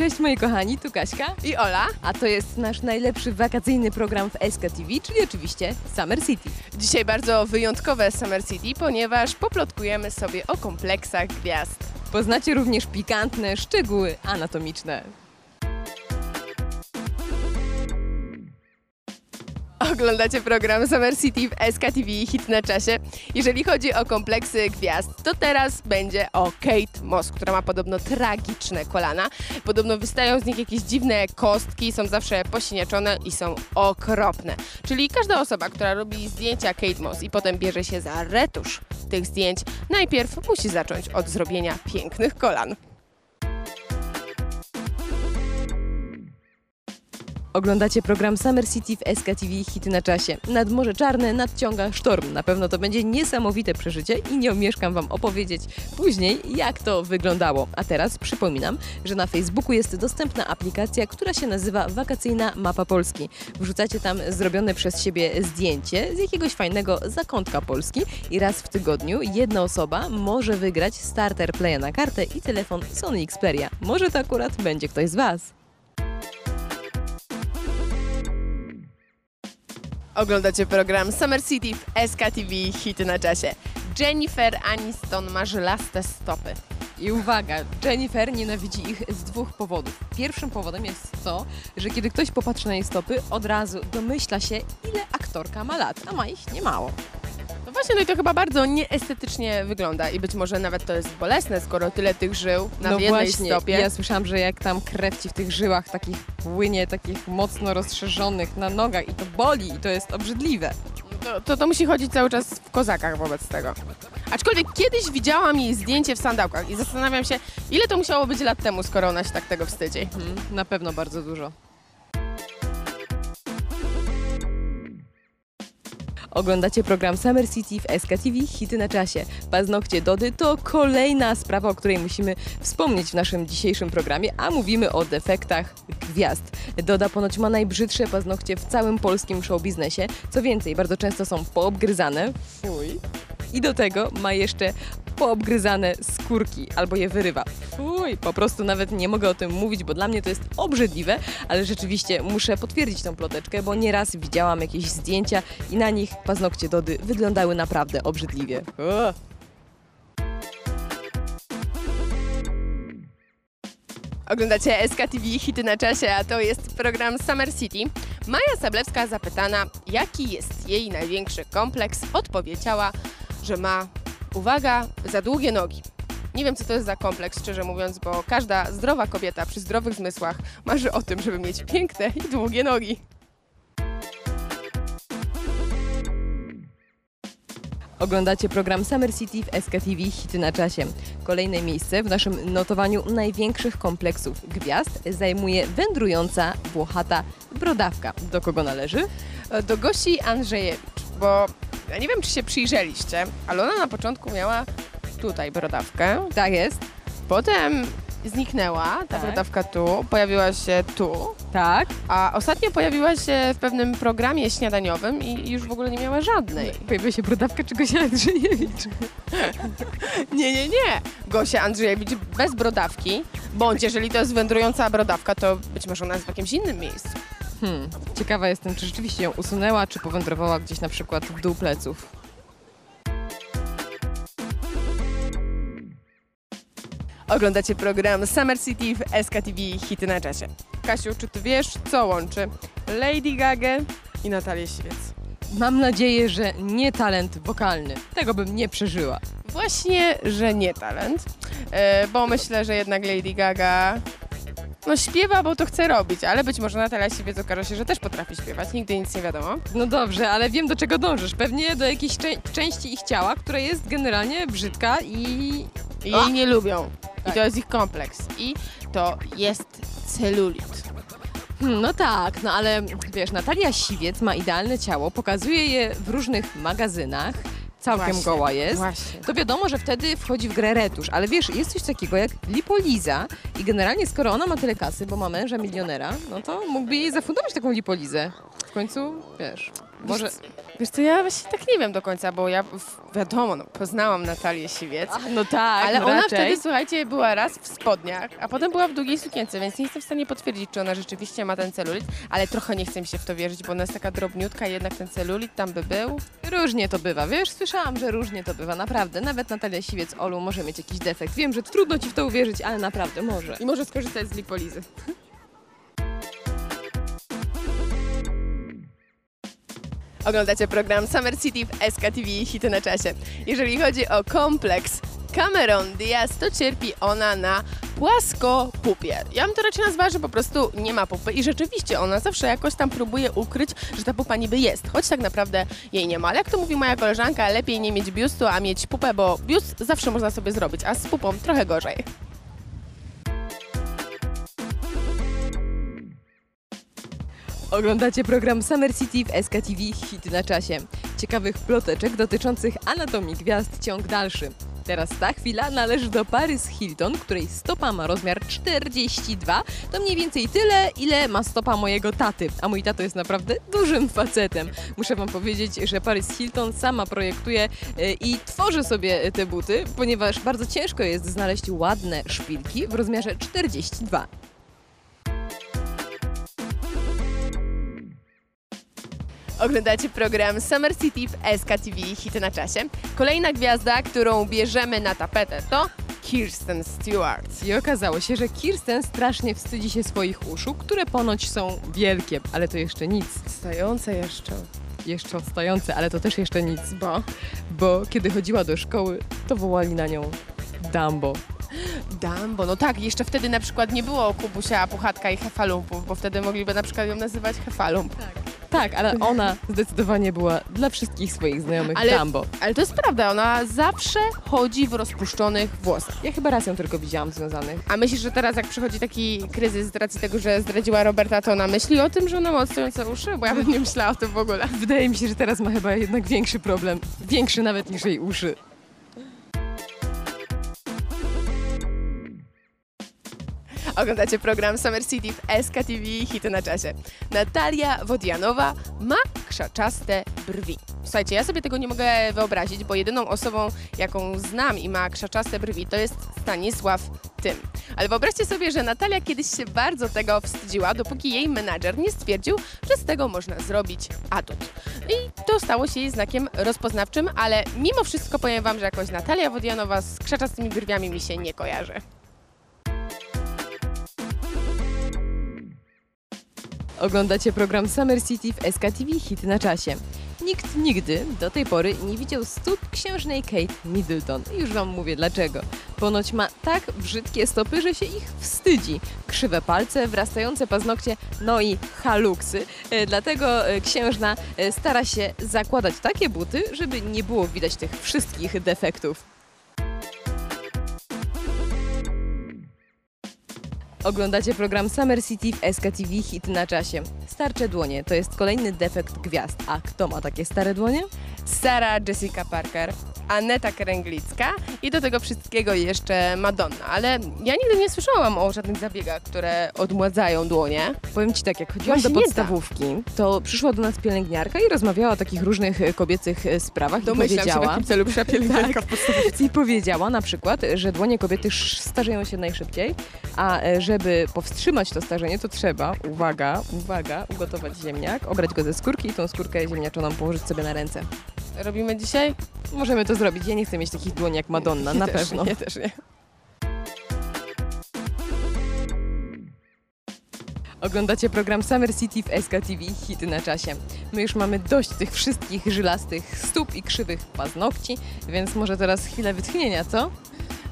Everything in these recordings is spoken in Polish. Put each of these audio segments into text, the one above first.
Cześć moi kochani, tu Kaśka, I Ola, a to jest nasz najlepszy wakacyjny program w SK TV, czyli oczywiście Summer City. dzisiaj bardzo wyjątkowe Summer City, ponieważ poplotkujemy sobie o kompleksach gwiazd. Poznacie również pikantne szczegóły anatomiczne. Oglądacie program Summer City w SKTV Hit na czasie. Jeżeli chodzi o kompleksy gwiazd, to teraz będzie o Kate Moss, która ma podobno tragiczne kolana. Podobno wystają z nich jakieś dziwne kostki, są zawsze posiniaczone i są okropne. Czyli każda osoba, która robi zdjęcia Kate Moss i potem bierze się za retusz tych zdjęć, najpierw musi zacząć od zrobienia pięknych kolan. Oglądacie program Summer City w SK TV Hity na czasie. Nad Morze Czarne nadciąga sztorm. Na pewno to będzie niesamowite przeżycie i nie omieszkam Wam opowiedzieć później, jak to wyglądało. A teraz przypominam, że na Facebooku jest dostępna aplikacja, która się nazywa Wakacyjna Mapa Polski. Wrzucacie tam zrobione przez siebie zdjęcie z jakiegoś fajnego zakątka Polski i raz w tygodniu jedna osoba może wygrać starter playa na kartę i telefon Sony Xperia. Może to akurat będzie ktoś z Was. Oglądacie program Summer City w SKTV Hity na czasie. Jennifer Aniston ma żylaste stopy. I uwaga, Jennifer nienawidzi ich z dwóch powodów. Pierwszym powodem jest to, że kiedy ktoś popatrzy na jej stopy, od razu domyśla się, ile aktorka ma lat, a ma ich niemało. No właśnie, no i to chyba bardzo nieestetycznie wygląda i być może nawet to jest bolesne, skoro tyle tych żył na no jednej właśnie, stopie. ja słyszałam, że jak tam krew ci w tych żyłach takich płynie, takich mocno rozszerzonych na nogach i to boli i to jest obrzydliwe. To, to, to musi chodzić cały czas w kozakach wobec tego. Aczkolwiek kiedyś widziałam jej zdjęcie w sandałkach i zastanawiam się, ile to musiało być lat temu, skoro ona się tak tego wstydzi. Mhm, na pewno bardzo dużo. Oglądacie program Summer City w SKTV Hity na czasie. Paznokcie Dody to kolejna sprawa, o której musimy wspomnieć w naszym dzisiejszym programie, a mówimy o defektach gwiazd. Doda ponoć ma najbrzydsze paznokcie w całym polskim showbiznesie. Co więcej, bardzo często są poobgryzane. Fuj. I do tego ma jeszcze poobgryzane skórki albo je wyrywa. Fuj, po prostu nawet nie mogę o tym mówić, bo dla mnie to jest obrzydliwe, ale rzeczywiście muszę potwierdzić tą ploteczkę, bo nieraz widziałam jakieś zdjęcia i na nich paznokcie Dody wyglądały naprawdę obrzydliwie. O. Oglądacie SKTV Hity na czasie, a to jest program Summer City. Maja Sablewska zapytana, jaki jest jej największy kompleks, odpowiedziała, że ma, uwaga, za długie nogi. Nie wiem, co to jest za kompleks, szczerze mówiąc, bo każda zdrowa kobieta przy zdrowych zmysłach marzy o tym, żeby mieć piękne i długie nogi. Oglądacie program Summer City w SKTV Hity na czasie. Kolejne miejsce w naszym notowaniu największych kompleksów gwiazd zajmuje wędrująca włochata brodawka. Do kogo należy? Do Gosi Andrzejewicz, bo ja nie wiem, czy się przyjrzeliście, ale ona na początku miała tutaj brodawkę, Tak jest. potem zniknęła, ta Tak. brodawka tu, pojawiła się tu, Tak. a ostatnio pojawiła się w pewnym programie śniadaniowym i już w ogóle nie miała żadnej. Pojawiła się brodawka czegoś Andrzejewicz. Nie, nie, nie. Gosia Andrzejewicz bez brodawki, bądź jeżeli to jest wędrująca brodawka, to być może ona jest w jakimś innym miejscu. Hmm. Ciekawa jestem, czy rzeczywiście ją usunęła, czy powędrowała gdzieś na przykład w dół pleców. Oglądacie program Summer City w SKTV Hity na czasie. Kasiu, czy ty wiesz, co łączy Lady Gaga i Natalię Siwiec? Mam nadzieję, że nie talent wokalny. Tego bym nie przeżyła. Właśnie, że nie talent, e, bo myślę, że jednak Lady Gaga no śpiewa, bo to chce robić, ale być może Natalia Siwiec okaże się, że też potrafi śpiewać, nigdy nic nie wiadomo. No dobrze, ale wiem do czego dążysz. Pewnie do jakiejś czę- części ich ciała, która jest generalnie brzydka i... I jej nie lubią. I Tak. to jest ich kompleks. I to jest celulit. Hmm, no tak, no ale wiesz, Natalia Siwiec ma idealne ciało, pokazuje je w różnych magazynach, całkiem Właśnie, goła jest. Właśnie. To wiadomo, że wtedy wchodzi w grę retusz, ale wiesz, jest coś takiego jak lipoliza i generalnie skoro ona ma tyle kasy, bo ma męża milionera, no to mógłby jej zafundować taką lipolizę. W końcu, wiesz, Może... Wiesz, co, ja właśnie tak nie wiem do końca, bo ja w- wiadomo, no, poznałam Natalię Siwiec. No tak, Ale no ona raczej. wtedy, słuchajcie, była raz w spodniach, a potem była w długiej sukience, więc nie jestem w stanie potwierdzić, czy ona rzeczywiście ma ten celulit, ale trochę nie chce mi się w to wierzyć, bo ona jest taka drobniutka, jednak ten celulit tam by był. Różnie to bywa, wiesz? Słyszałam, że różnie to bywa, naprawdę. Nawet Natalia Siwiec-Olu może mieć jakiś defekt. Wiem, że trudno ci w to uwierzyć, ale naprawdę może. I może skorzystać z lipolizy. Oglądacie program Summer City w SKTV Hity na czasie. Jeżeli chodzi o kompleks Cameron Diaz, to cierpi ona na płaskopupie. Ja bym to raczej nazwała, że po prostu nie ma pupy i rzeczywiście ona zawsze jakoś tam próbuje ukryć, że ta pupa niby jest, choć tak naprawdę jej nie ma. Ale jak to mówi moja koleżanka, lepiej nie mieć biustu, a mieć pupę, bo biust zawsze można sobie zrobić, a z pupą trochę gorzej. Oglądacie program Summer City w SKTV Hity na czasie. Ciekawych ploteczek dotyczących anatomii gwiazd ciąg dalszy. Teraz ta chwila należy do Paris Hilton, której stopa ma rozmiar 42. To mniej więcej tyle, ile ma stopa mojego taty. A mój tato jest naprawdę dużym facetem. Muszę wam powiedzieć, że Paris Hilton sama projektuje e, i tworzy sobie te buty, ponieważ bardzo ciężko jest znaleźć ładne szpilki w rozmiarze 42. Oglądacie program Summer City w SKTV Hity na czasie. Kolejna gwiazda, którą bierzemy na tapetę to Kirsten Stewart. I okazało się, że Kirsten strasznie wstydzi się swoich uszu, które ponoć są wielkie, ale to jeszcze nic. Stające jeszcze. Jeszcze odstające, ale to też jeszcze nic, bo, bo kiedy chodziła do szkoły, to wołali na nią Dumbo. Dumbo, no tak, jeszcze wtedy na przykład nie było Kubusia, Puchatka i Hefalumpów, bo wtedy mogliby na przykład ją nazywać Hefalump. Tak, ale ona zdecydowanie była dla wszystkich swoich znajomych Ale- Dumbo. Ale to jest prawda, ona zawsze chodzi w rozpuszczonych włosach. Ja chyba raz ją tylko widziałam związanych. A myślisz, że teraz jak przychodzi taki kryzys z racji tego, że zdradziła Roberta, to ona myśli o tym, że ona ma odstające uszy? Bo ja bym nie myślała o tym w ogóle. Wydaje mi się, że teraz ma chyba jednak większy problem. Większy nawet niż jej uszy. Oglądacie program Summer City w SKTV Hity na czasie. Natalia Wodianowa ma krzaczaste brwi. Słuchajcie, ja sobie tego nie mogę wyobrazić, bo jedyną osobą, jaką znam i ma krzaczaste brwi, to jest Stanisław Tym. Ale wyobraźcie sobie, że Natalia kiedyś się bardzo tego wstydziła, dopóki jej menadżer nie stwierdził, że z tego można zrobić atut. I to stało się jej znakiem rozpoznawczym, ale mimo wszystko powiem Wam, że jakoś Natalia Wodianowa z krzaczastymi brwiami mi się nie kojarzy. Oglądacie program Summer City w SKTV Hit na czasie. Nikt nigdy do tej pory nie widział stóp księżnej Kate Middleton. Już wam mówię dlaczego. Ponoć ma tak brzydkie stopy, że się ich wstydzi. Krzywe palce, wrastające paznokcie, no i haluksy. E, Dlatego e, księżna e, stara się zakładać takie buty, żeby nie było widać tych wszystkich defektów. Oglądacie program Summer City w SKTV Hit na czasie. Starcze dłonie to jest kolejny defekt gwiazd. A kto ma takie stare dłonie? Sarah Jessica Parker, Aneta Kręglicka i do tego wszystkiego jeszcze Madonna. Ale ja nigdy nie słyszałam o żadnych zabiegach, które odmładzają dłonie. Powiem Ci tak, jak chodziłam Właśnie do podstawówki, to przyszła do nas pielęgniarka i rozmawiała o takich różnych e, kobiecych e, sprawach i Domyślam się, w powiedziała... jakim celu przyszła pielęgniarka w podstawówce. I powiedziała na przykład, że dłonie kobiety starzeją się najszybciej, a e, żeby powstrzymać to starzenie, to trzeba, uwaga, uwaga, ugotować ziemniak, obrać go ze skórki i tą skórkę ziemniaczoną położyć sobie na ręce. Robimy dzisiaj? Możemy to zrobić. Ja nie chcę mieć takich dłoni jak Madonna, na Ja też pewno. Nie, też nie. Oglądacie program Summer City w SKTV Hity na czasie. My już mamy dość tych wszystkich żylastych stóp i krzywych paznokci, więc może teraz chwilę wytchnienia, co?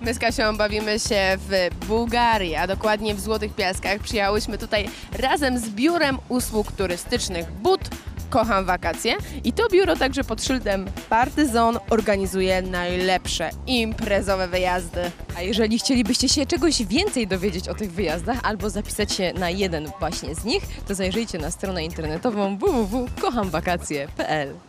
My z Kasią bawimy się w Bułgarii, a dokładnie w Złotych Piaskach. Przyjechałyśmy tutaj razem z biurem usług turystycznych BUT. Kocham wakacje i to biuro także pod szyldem Partyzon organizuje najlepsze imprezowe wyjazdy. A jeżeli chcielibyście się czegoś więcej dowiedzieć o tych wyjazdach albo zapisać się na jeden właśnie z nich, to zajrzyjcie na stronę internetową www.kochamwakacje.pl.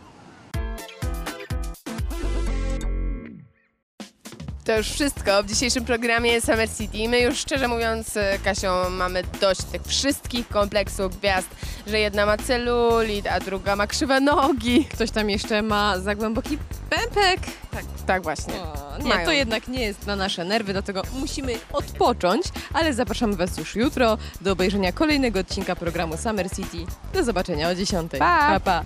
To już wszystko w dzisiejszym programie Summer City. My już szczerze mówiąc, e, Kasią, mamy dość tych wszystkich kompleksów gwiazd, że jedna ma celulit, a druga ma krzywe nogi. Ktoś tam jeszcze ma za głęboki pępek. Tak, tak właśnie. O, nie, Mają. to jednak nie jest na nasze nerwy, dlatego musimy odpocząć, ale zapraszamy Was już jutro do obejrzenia kolejnego odcinka programu Summer City. Do zobaczenia o 10. Pa! pa, pa.